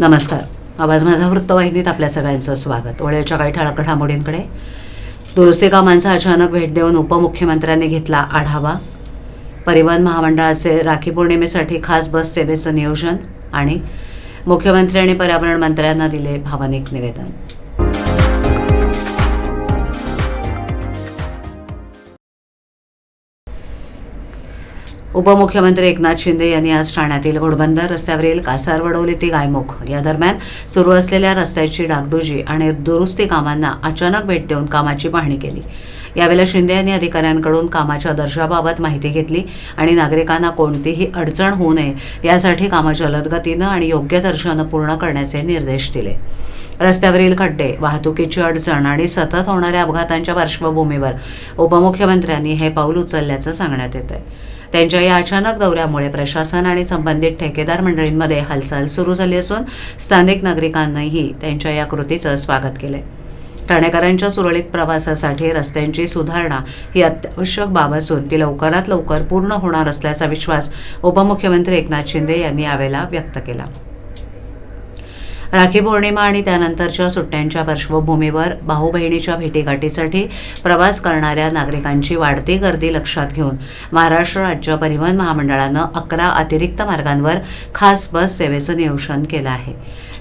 नमस्कार. आवाज माझा वृत्तवाहिनीत आपल्या सगळ्यांचं स्वागत. वळेच्या काही ठळक घडामोडींकडे दुरुस्ती कामांचा अचानक भेट देऊन उपमुख्यमंत्र्यांनी घेतला आढावा. परिवहन महामंडळाचे राखी पौर्णिमेसाठी खास बस सेवेचं नियोजन आणि मुख्यमंत्री आणि पर्यावरण मंत्र्यांना दिले भावनिक निवेदन. उपमुख्यमंत्री एकनाथ शिंदे यांनी आज ठाण्यातील घोडबंदर रस्त्यावरील कासारवडोली ते गायमुख या दरम्यान सुरू असलेल्या रस्त्याची डागडुजी आणि दुरुस्ती कामांना अचानक भेट देऊन कामाची पाहणी केली. यावेळेला शिंदे यांनी अधिकाऱ्यांकडून कामाच्या दर्जाबाबत माहिती घेतली आणि नागरिकांना कोणतीही अडचण होऊ नये यासाठी कामं जलद गतीनं आणि योग्य दर्जानं पूर्ण करण्याचे निर्देश दिले. रस्त्यावरील खड्डे वाहतुकीची अडचण आणि सतत होणाऱ्या अपघातांच्या पार्श्वभूमीवर उपमुख्यमंत्र्यांनी हे पाऊल उचलल्याचं सांगण्यात येत आहे त्यांच्या या अचानक दौऱ्यामुळे प्रशासन आणि संबंधित ठेकेदार मंडळींमध्ये हालचाल सुरू झाली असून स्थानिक नागरिकांनीही त्यांच्या या कृतीचं स्वागत केलंय. ठाणेकरांच्या सुरळीत प्रवासासाठी रस्त्यांची सुधारणा ही अत्यावश्यक बाब असून ती लवकरात लवकर पूर्ण होणार असल्याचा विश्वास उपमुख्यमंत्री एकनाथ शिंदे यांनी यावेळेला व्यक्त केला. राखी पौर्णिमा आणि त्यानंतरच्या सुट्ट्यांच्या पार्श्वभूमीवर भाऊ बहिणीच्या भेटीगाठीसाठी प्रवास करणाऱ्या नागरिकांची वाढती गर्दी लक्षात घेऊन महाराष्ट्र राज्य परिवहन महामंडळानं अकरा अतिरिक्त मार्गांवर खास बस सेवेचं नियोजन केलं आहे.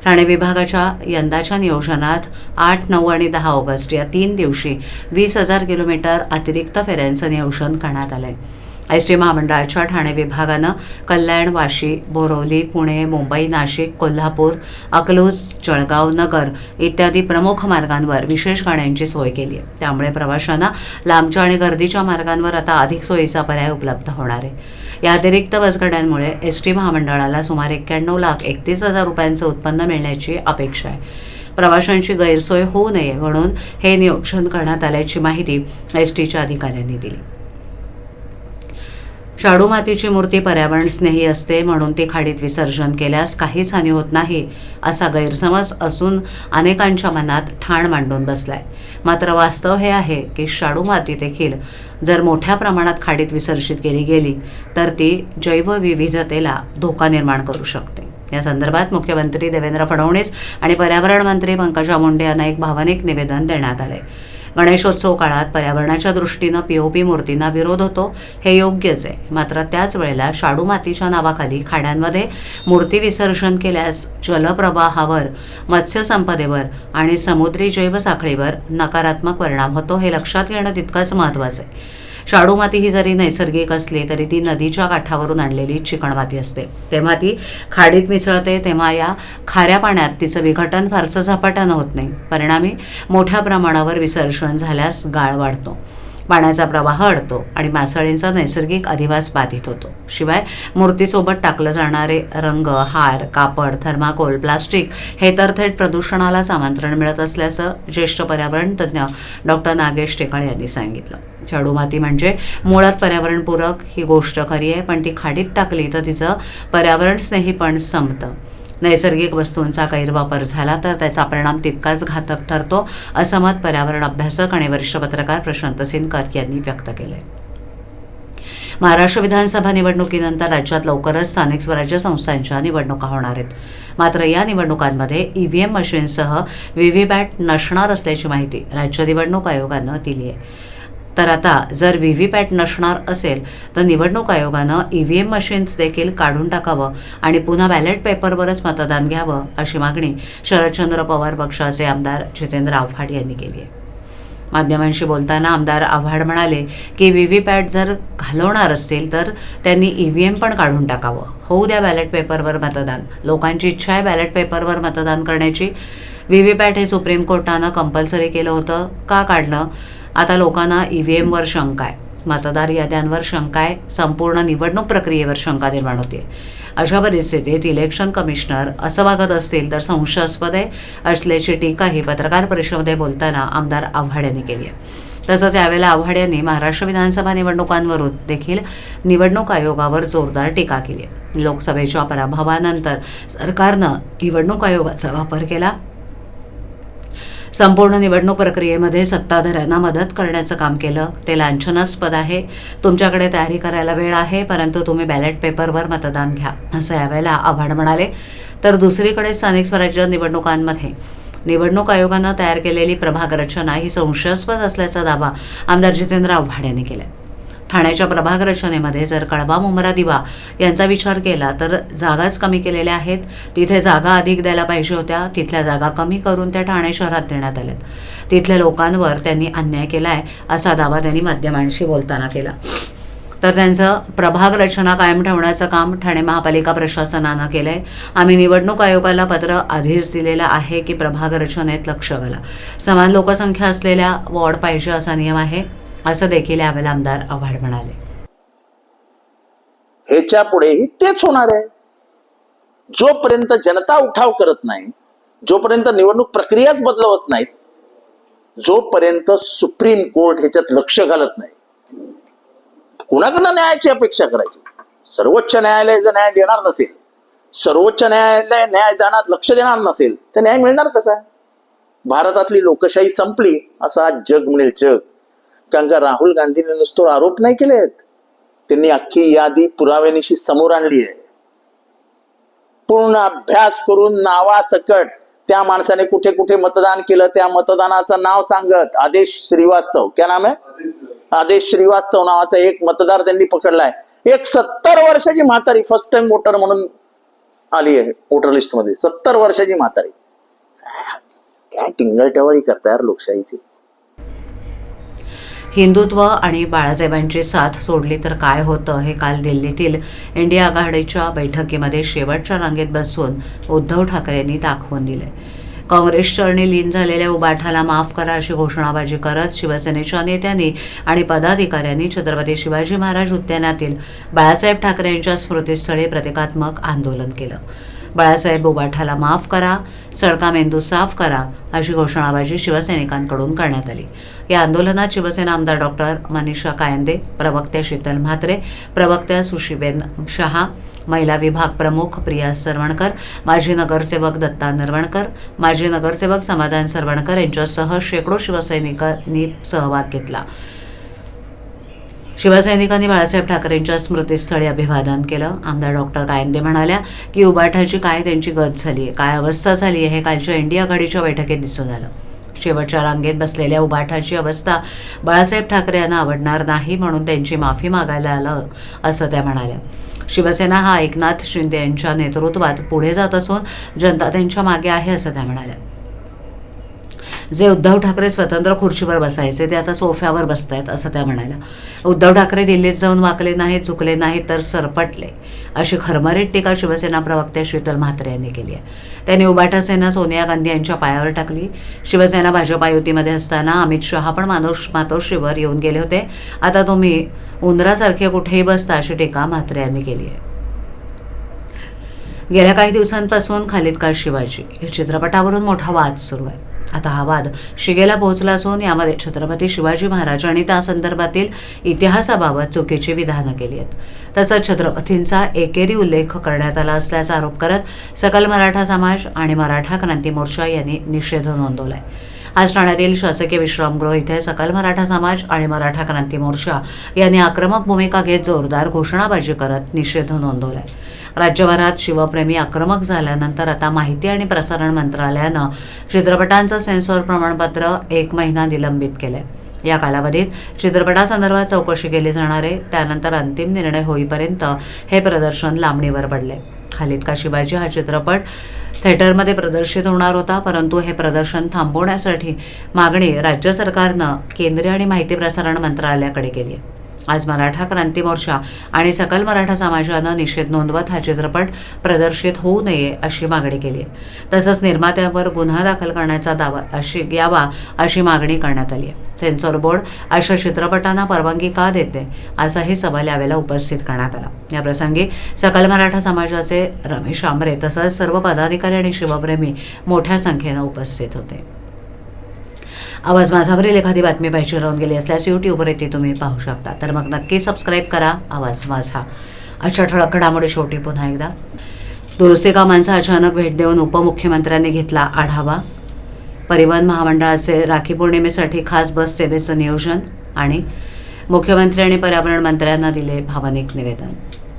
ठाणे विभागाच्या यंदाच्या नियोजनात आठ नऊ आणि दहा ऑगस्ट या तीन दिवशी वीस हजार किलोमीटर अतिरिक्त फेऱ्यांचं नियोजन करण्यात आलं आहे एस टी महामंडळाच्या ठाणे विभागानं कल्याण वाशी बोरवली पुणे मुंबई नाशिक कोल्हापूर अकलूज जळगाव नगर इत्यादी प्रमुख मार्गांवर विशेष गाड्यांची सोय केली आहे. त्यामुळे प्रवाशांना लांबच्या आणि गर्दीच्या मार्गांवर आता अधिक सोयीचा पर्याय उपलब्ध होणार आहे. या अतिरिक्त बसगाड्यांमुळे एस टी महामंडळाला सुमारे एक्क्याण्णव लाख एकतीस हजार रुपयांचं उत्पन्न मिळण्याची अपेक्षा आहे. प्रवाशांची गैरसोय होऊ नये म्हणून हे नियोजन करण्यात आल्याची माहिती एस टीच्या अधिकाऱ्यांनी दिली. शाडू मातीची मूर्ती पर्यावरण स्नेही असते म्हणून ती खाडीत विसर्जन केल्यास काहीच हानी होत नाही असा गैरसमज असून अनेकांच्या मनात ठाण मांडून बसलाय. मात्र वास्तव हे आहे की शाडू माती देखील जर मोठ्या प्रमाणात खाडीत विसर्जित केली गेली तर ती जैवविविधतेला धोका निर्माण करू शकते. या संदर्भात मुख्यमंत्री देवेंद्र फडणवीस आणि पर्यावरण मंत्री पंकजा मुंडे यांना एक भावनिक निवेदन देण्यात आले गणेशोत्सव काळात पर्यावरणाच्या दृष्टीनं पीओपी मूर्तींना विरोध होतो हे योग्यच आहे. मात्र त्याच वेळेला शाडू मातीच्या नावाखाली खाड्यांमध्ये मूर्ती विसर्जन केल्यास जलप्रवाहावर मत्स्यसंपदेवर आणि समुद्री जैवसाखळीवर नकारात्मक परिणाम होतो हे लक्षात घेणं तितकंच महत्त्वाचं आहे. शाडू माती ही जरी नैसर्गिक असली तरी ती नदीच्या काठावरून आणलेली चिकणमाती असते. तेव्हा ती खाडीत मिसळते तेव्हा या खाऱ्या पाण्यात तिचं विघटन फारसं झपाट्यानं होत नाही. परिणामी मोठ्या प्रमाणावर विसर्जन झाल्यास गाळ वाढतो. पाण्याचा प्रवाह अडतो आणि मासळींचा नैसर्गिक अधिवास बाधित होतो. शिवाय मूर्तीसोबत टाकलं जाणारे रंग हार कापड थर्माकोल प्लास्टिक हे तर थेट प्रदूषणालाच आमंत्रण मिळत असल्याचं ज्येष्ठ पर्यावरण तज्ज्ञ डॉक्टर नागेश टेकाळे यांनी सांगितलं. शाडू माती म्हणजे मुळात पर्यावरणपूरक ही गोष्ट खरी आहे पण ती खाडीत टाकली तर तिचं पर्यावरण स्नेहीपण संपतं. नैसर्गिक वस्तूंचा गैरवापर झाला तर त्याचा परिणाम तितकाच घातक ठरतो असं मत पर्यावरण अभ्यासक आणि वरिष्ठ पत्रकार प्रशांत सिनकर यांनी व्यक्त केलंय. महाराष्ट्र विधानसभा निवडणुकीनंतर राज्यात लवकरच स्थानिक स्वराज्य संस्थांच्या निवडणुका होणार आहेत. मात्र या निवडणुकांमध्ये ईव्हीएम मशीनसह व्हीव्हीपॅट नसणार असल्याची माहिती राज्य निवडणूक आयोगानं दिली आहे तर आता जर व्ही व्ही पॅट नसणार असेल तर निवडणूक आयोगानं ईव्हीएम मशीन्स देखील काढून टाकावं आणि पुन्हा बॅलेट पेपरवरच मतदान घ्यावं अशी मागणी शरदचंद्र पवार पक्षाचे आमदार जितेंद्र आव्हाड यांनी केली आहे. माध्यमांशी बोलताना आमदार आव्हाड म्हणाले की व्ही व्ही पॅट जर घालवणार असतील तर त्यांनी ई व्ही एम पण काढून टाकावं. होऊ द्या बॅलेट पेपरवर मतदान. लोकांची इच्छा आहे बॅलेट पेपरवर मतदान करण्याची. व्ही पॅट हे सुप्रीम कोर्टानं कंपल्सरी केलं होतं. का काढलं? आता लोकांना ई व्ही एमवर शंका आहे. मतदार याद्यांवर शंका आहे. संपूर्ण निवडणूक प्रक्रियेवर शंका निर्माण होते अशा परिस्थितीत इलेक्शन कमिशनर असं वागत असतील तर संशयास्पद आहे. असल्याची टीका ही पत्रकार परिषदेमध्ये बोलताना आमदार आव्हाड यांनी केली आहे. तसंच यावेळेला आव्हाड यांनी महाराष्ट्र विधानसभा निवडणुकांवरून देखील निवडणूक आयोगावर जोरदार टीका केली आहे. लोकसभेच्या पराभवानंतर सरकारनं निवडणूक आयोगाचा वापर केला. संपूर्ण निवडणूक प्रक्रियेमध्ये सत्ताधाऱ्यांना मदत करण्याचं काम केलं. ते लांछनास्पद आहे. तुमच्याकडे तयारी करायला वेळ आहे परंतु तुम्ही बॅलेट पेपरवर मतदान घ्या असं यावेळेला आव्हाड म्हणाले. तर दुसरीकडे स्थानिक स्वराज्य निवडणुकांमध्ये. निवडणूक आयोगानं तयार केलेली प्रभाग रचना ही संशयास्पद असल्याचा दावा आमदार जितेंद्र आव्हाड यांनी केला ठाण्याच्या प्रभाग रचनेमध्ये जर कळवा मुमरा दिवा यांचा विचार केला तर जागाच कमी केलेल्या आहेत. तिथे जागा अधिक द्यायला पाहिजे होत्या. तिथल्या जागा कमी करून त्या ठाणे शहरात देण्यात आल्यात. तिथल्या लोकांवर त्यांनी अन्याय केला आहे असा दावा त्यांनी माध्यमांशी बोलताना केला. तर त्यांचं प्रभाग रचना कायम ठेवण्याचं काम ठाणे महापालिका प्रशासनानं केलं आहे आम्ही निवडणूक आयोगाला पत्र आधीच दिलेलं आहे की प्रभाग रचनेत लक्ष घाला. समान लोकसंख्या असलेल्या वॉर्ड पाहिजे असा नियम आहे. असं देखील यावेळेला आमदार आव्हाड म्हणाले. ह्याच्या पुढेही तेच होणार आहे. जोपर्यंत जनता उठाव करत नाही जोपर्यंत निवडणूक प्रक्रियाच बदलवत नाहीत जोपर्यंत सुप्रीम कोर्ट ह्याच्यात लक्ष घालत नाही. कुणाकडनं न्यायाची अपेक्षा करायची? सर्वोच्च न्यायालय जर न्याय देणार नसेल सर्वोच्च न्यायालय न्यायदानात लक्ष देणार नसेल तर न्याय मिळणार कसा? भारतातली लोकशाही संपली असा जग मिळेल जग. कारण का राहुल गांधीने नुसतं आरोप नाही केलेत? त्यांनी अख्खी यादी पुराव्यानिशी समोर आणली आहे. पूर्ण अभ्यास करून नावासकट त्या माणसाने कुठे कुठे मतदान केलं त्या मतदानाचं नाव सांगत. आदेश श्रीवास्तव. क्या नाम आहे? आदेश श्रीवास्तव नावाचा एक मतदार त्यांनी पकडलाय. एक सत्तर वर्षाची म्हातारी फर्स्ट टाइम वोटर म्हणून आली आहे वोटर लिस्टमध्ये. सत्तर वर्षाची म्हातारी. काय टिंगल टवळी करता यार लोकशाहीची. हिंदुत्व आणि बाळासाहेबांची साथ सोडली तर काय होतं हे काल दिल्लीतील इंडिया आघाडीच्या बैठकीमध्ये शेवटच्या रांगेत बसून उद्धव ठाकरेंनी दाखवून दिले. काँग्रेस चरणी लीन झालेल्या उबाठाला माफ करा अशी घोषणाबाजी करत शिवसेनेच्या नेत्यांनी आणि पदाधिकाऱ्यांनी छत्रपती शिवाजी महाराज उद्यानातील बाळासाहेब ठाकरे यांच्या स्मृतीस्थळी प्रतिकात्मक आंदोलन केलं. बाळासाहेब बोबाठाला माफ करा सडका मेंदू साफ करा अशी घोषणाबाजी शिवसैनिकांकडून करण्यात आली. या आंदोलनात शिवसेना आमदार डॉक्टर मनीषा कायंदे प्रवक्त्या शीतल म्हात्रे प्रवक्त्या सुशीबेन शहा महिला विभाग प्रमुख प्रिया सरवणकर माजी नगरसेवक दत्ता नरवणकर माजी नगरसेवक समाधान सरवणकर यांच्यासह शेकडो शिवसैनिकांनी सहभाग घेतला. शिवसैनिकांनी बाळासाहेब ठाकरेंच्या स्मृतीस्थळी अभिवादन केलं. आमदार डॉक्टर कायंदे म्हणाल्या की उबाठाची काय त्यांची गत झाली आहे? काय अवस्था झाली आहे? हे कालच्या इंडिया आघाडीच्या बैठकीत दिसून आलं. शेवटच्या रांगेत बसलेल्या उबाठाची अवस्था बाळासाहेब ठाकरे यांना आवडणार नाही म्हणून त्यांची माफी मागायला आलं असं त्या म्हणाल्या. शिवसेना हा एकनाथ शिंदे यांच्या नेतृत्वात पुढे जात असून जनता त्यांच्या मागे आहे असं त्या म्हणाल्या. जे उद्धव ठाकरे स्वतंत्र खुर्चीवर बसायचे ते आता सोफ्यावर बसतायत असं त्या म्हणाल्या. उद्धव ठाकरे दिल्लीत जाऊन वाकले नाहीत चुकले नाहीत तर सरपटले अशी खरमरीत टीका शिवसेना प्रवक्त्या शीतल म्हात्रे यांनी केली आहे. त्यांनी उबाटा सेना सोनिया गांधी यांच्या पायावर टाकली. शिवसेना भाजपा युतीमध्ये असताना अमित शहा पण मानोश मातोश्रीवर येऊन गेले होते. आता तुम्ही उंदरासारखे कुठेही बसता अशी टीका म्हात्रे यांनी केली आहे. गेल्या काही दिवसांपासून खालिद का शिवाजी? या चित्रपटावरून मोठा वाद सुरू आहे. आता हा वाद शिगेला पोहोचला असून यामध्ये छत्रपती शिवाजी महाराज आणि त्या संदर्भातील इतिहासाबाबत चुकीची विधानं केली आहेत. तसंच छत्रपतींचा एकेरी उल्लेख करण्यात आला असल्याचा आरोप करत सकल मराठा समाज आणि मराठा क्रांती मोर्चा यांनी निषेध नोंदवलाय. आज ठाण्यातील शासकीय विश्रामगृह इथे सकल मराठा समाज आणि मराठा क्रांती मोर्चा यांनी आक्रमक भूमिका घेत जोरदार घोषणाबाजी करत निषेध नोंदवलाय. राज्यभरात शिवप्रेमी आक्रमक झाल्यानंतर आता माहिती आणि प्रसारण मंत्रालयानं चित्रपटांचं सेन्सॉर प्रमाणपत्र एक महिना निलंबित केलं आहे या कालावधीत चित्रपटासंदर्भात चौकशी केली जाणार आहे. त्यानंतर अंतिम निर्णय होईपर्यंत हे प्रदर्शन लांबणीवर पडले खालिद का शिवाजी हा चित्रपट थिएटरमध्ये प्रदर्शित होणार होता परंतु हे प्रदर्शन थांबवण्यासाठी मागणी राज्य सरकारनं केंद्रीय आणि माहिती प्रसारण मंत्रालयाकडे केली आहे. आज मराठा क्रांती मोर्चा आणि सकल मराठा समाजानं निषेध नोंदवत हा चित्रपट प्रदर्शित होऊ नये अशी मागणी केली आहे. तसंच निर्मात्यावर गुन्हा दाखल करण्याचा दावा अशी यावा अशी मागणी करण्यात आली आहे. सेन्सॉर बोर्ड अशा चित्रपटांना परवानगी का देते असाही सवाल यावेळेला उपस्थित करण्यात आला. या प्रसंगी सकल मराठा समाजाचे रमेश आंबरे तसंच सर्व पदाधिकारी आणि शिवप्रेमी मोठ्या संख्येनं उपस्थित होते. आवाज माझावरील एखादी बातमी पाहिजे राहून गेली असल्यास यूट्यूबवर येते तुम्ही पाहू शकता. तर मग नक्की सबस्क्राईब करा. आवाज माझा. अशा ठळक घडामोडी शेवटी पुन्हा एकदा. दुरुस्ती कामांचा अचानक भेट देऊन उपमुख्यमंत्र्यांनी घेतला आढावा. परिवहन महामंडळाचे राखी पौर्णिमेसाठी खास बस सेवेचं नियोजन आणि मुख्यमंत्री आणि पर्यावरण मंत्र्यांना दिले भावनिक निवेदन.